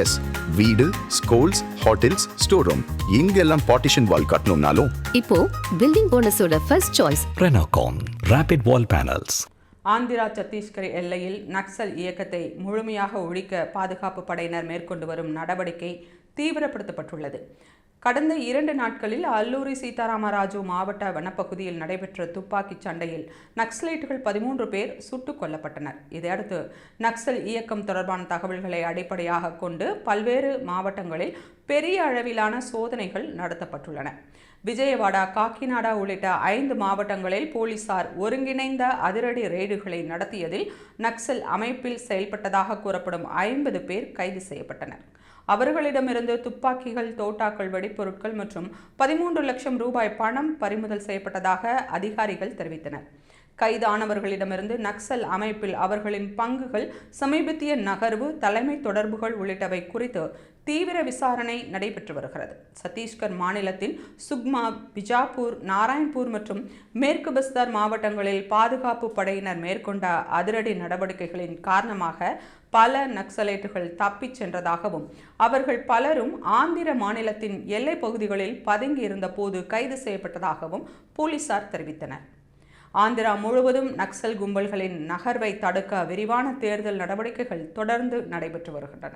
S வீடு schools hotels store room இங்கெல்லாம் partition wall கட்டணும்னாலும். இப்போ building போனஸோட first choice Renocon Rapid Wall Panels. Andhra Chhattisgarh எல்லையில் நக்சல் இயக்கத்தை முழுமையாக ஒழிக்க பாதுகாப்பு படையினர் மேற்கொண்டு வரும் நடவடிக்கை தீவிரப்படுத்தப்பட்டுள்ளது. கடந்த இரண்டு நாட்களில் அல்லூரி சீதாராமராஜு மாவட்ட வனப்பகுதியில் நடைபெற்ற துப்பாக்கிச் சண்டையில் நக்சலைட்டுகள் பதிமூன்று பேர் சுட்டுக் கொல்லப்பட்டனர். இதையடுத்து நக்சல் இயக்கம் தொடர்பான தகவல்களை அடிப்படையாக கொண்டு பல்வேறு மாவட்டங்களில் பெரிய அளவிலான சோதனைகள் நடத்தப்பட்டுள்ளன. விஜயவாடா காக்கிநாடா உள்ளிட்ட ஐந்து மாவட்டங்களில் போலீசார் ஒருங்கிணைந்த அதிரடி ரெய்டுகளை நடத்தியதில் நக்சல் அமைப்பில் செயல்பட்டதாக கூறப்படும் ஐம்பது பேர் கைது செய்யப்பட்டனர். அவர்களிடமிருந்து துப்பாக்கிகள் தோட்டாக்கள் வெடிப்பொருட்கள் மற்றும் பதிமூன்று லட்சம் ரூபாய் பணம் பறிமுதல் செய்யப்பட்டதாக அதிகாரிகள் தெரிவித்தனர். கைதானவர்களிடமிருந்து நக்சல் அமைப்பில் அவர்களின் பங்குகள் சமீபத்திய நகர்வு தலைமை தொடர்புகள் உள்ளிட்டவை குறித்து தீவிர விசாரணை நடைபெற்று வருகிறது. சத்தீஸ்கர் மாநிலத்தின் சுக்மா பிஜாப்பூர் நாராயண்பூர் மற்றும் மேற்கு பஸ்தார் மாவட்டங்களில் பாதுகாப்பு படையினர் மேற்கொண்ட அதிரடி நடவடிக்கைகளின் காரணமாக பல நக்சலைட்டுகள் தப்பிச் சென்றதாகவும் அவர்கள் பலரும் ஆந்திர மாநிலத்தின் எல்லைப் பகுதிகளில் பதுங்கியிருந்த போது கைது செய்யப்பட்டதாகவும் போலீசார் தெரிவித்தனர். ஆந்திரா முழுவதும் நக்சல் கும்பல்களின் நகர்வை தடுக்க விரிவான தேர்தல் நடவடிக்கைகள் தொடர்ந்து நடைபெற்று வருகின்றன.